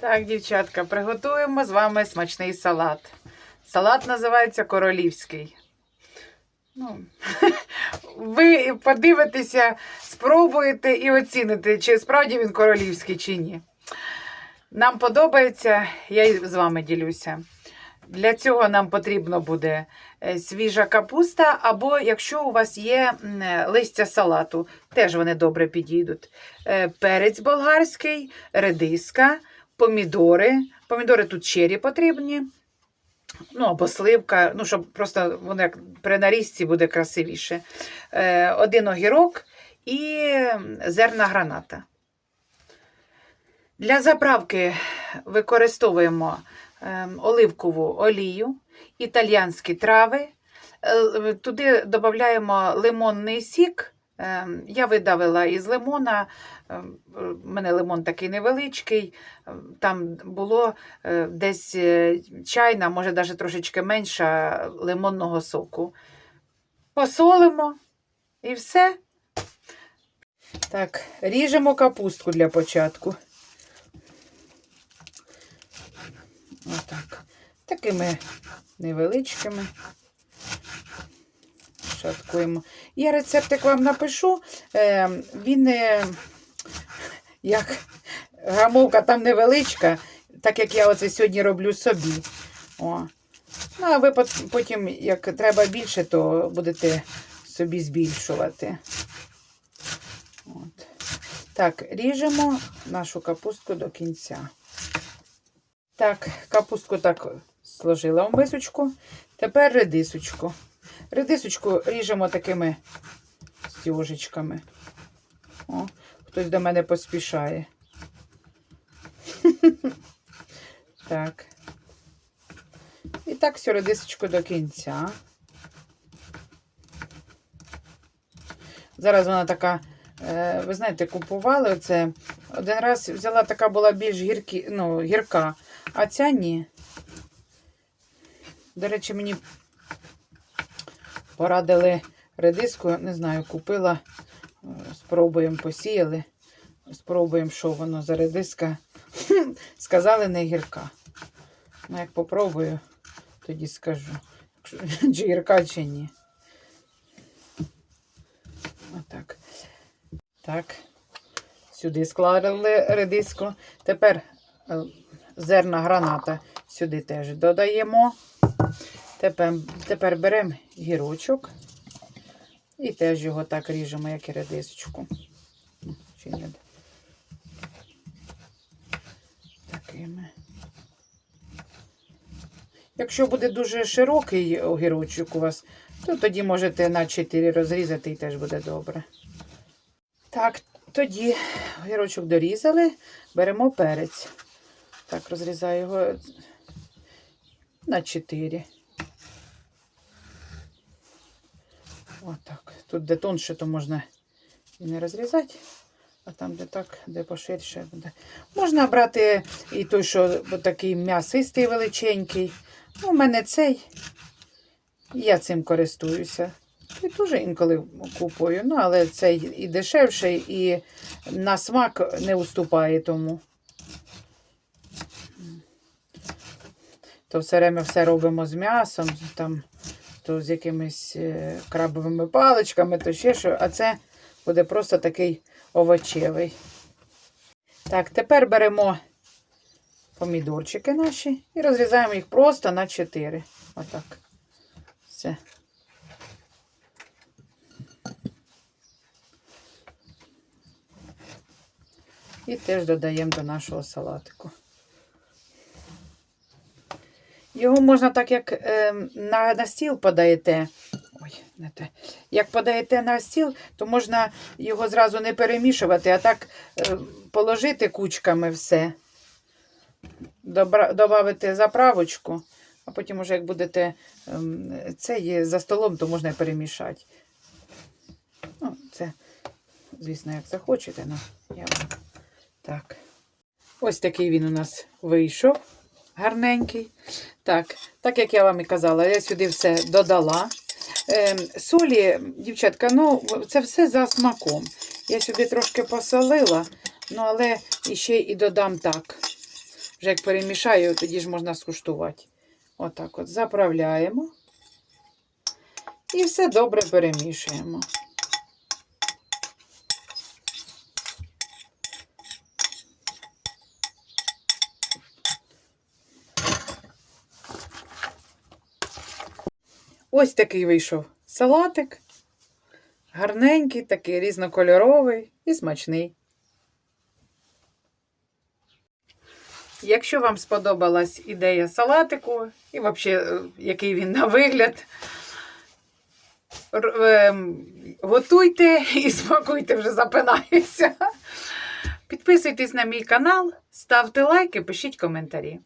Так, дівчатка, приготуємо з вами смачний салат. Салат називається королівський. Ну, ви подивитеся, спробуєте і оціните, чи справді він королівський, чи ні. Нам подобається, я з вами ділюся. Для цього нам потрібно буде е, свіжа капуста, або якщо у вас є е, листя салату, теж вони добре підійдуть. Е, Перець болгарський, редиска, помідори. Помідори тут чері потрібні. Ну, або сливка, ну, щоб просто воно як при нарізці буде красивіше. Е, Один огірок і зерна граната. Для заправки використовуємо ем, оливкову олію, італіянські трави. Е, Туди додаємо лимонний сік. Ем, Я видавила із лимона. ем, У мене лимон такий невеличкий. ем, Там було е, десь е, чайна, може навіть трошечки менша лимонного соку. Посолимо і все. Так, ріжемо капустку для початку. Отак. Такими невеличкими. Шаткуємо. Я рецептик вам напишу. Е, він е, як грамовка там невеличка, так як я оце сьогодні роблю собі. О. Ну, а ви потім, як треба більше, то будете собі збільшувати. От. Так, ріжемо нашу капустку до кінця. Так, капустку так сложила в мисочку. Тепер редисочку. Редисочку ріжемо такими стіжечками. О, хтось до мене поспішає. Так. І так всю редисочку до кінця. Зараз вона така, е, ви знаєте, купували оце. Один раз взяла така була більш гіркі, ну, гірка, а ця ні. До речі, мені порадили редиску, не знаю, купила, спробуємо посіяли. Спробуємо, що воно за редиска. Сказали не гірка. Ну, як попробую, тоді скажу, чи гірка, чи ні. Отак. Так. Сюди склали редиску. Тепер е, зерна граната сюди теж додаємо. Тепер, тепер беремо гірочок і теж його так ріжемо, як і редисочку. Чи ні? Такими. Якщо буде дуже широкий огірочок у вас, то тоді можете на 4 розрізати і теж буде добре. Так, тоді огірочок дорізали, беремо перець. Так, розрізаю його на 4. Отак. Тут де тонше, то можна і не розрізати, а там, де так, де поширше буде. Можна брати і той, що такий м'ясистий величенький. Ну, у мене цей. Я цим користуюся. І дуже інколи купую. Ну, але цей і дешевший, і на смак не уступає тому. То все время все робимо з м'ясом, там, то з якимись е, крабовими паличками, то ще що. А це буде просто такий овочевий. Так, тепер беремо помідорчики наші і розрізаємо їх просто на 4. Отак. Все. І теж додаємо до нашого салатику. Його можна так, як е, на, на стіл подаєте. Ой, не те. Як подаєте на стіл, то можна його зразу не перемішувати, а так е, положити кучками все. Добавити заправочку, а потім, уже як будете ем, це є за столом, то можна перемішати. Ну, це, звісно, як захочете, ну, я так. Ось такий він у нас вийшов. Гарненький. Так, так як я вам і казала, я сюди все додала. Ем, солі, дівчатка, ну, це все за смаком. Я сюди трошки посолила, ну, але ще і додам так. Вже як перемішаю, тоді ж можна скуштувати. Отак от заправляємо. І все добре перемішуємо. Ось такий вийшов салатик. Гарненький, такий різнокольоровий і смачний. Якщо вам сподобалась ідея салатику, і взагалі, який він на вигляд, ем, готуйте і смакуйте, вже запинаюся. Підписуйтесь на мій канал, ставте лайки, пишіть коментарі.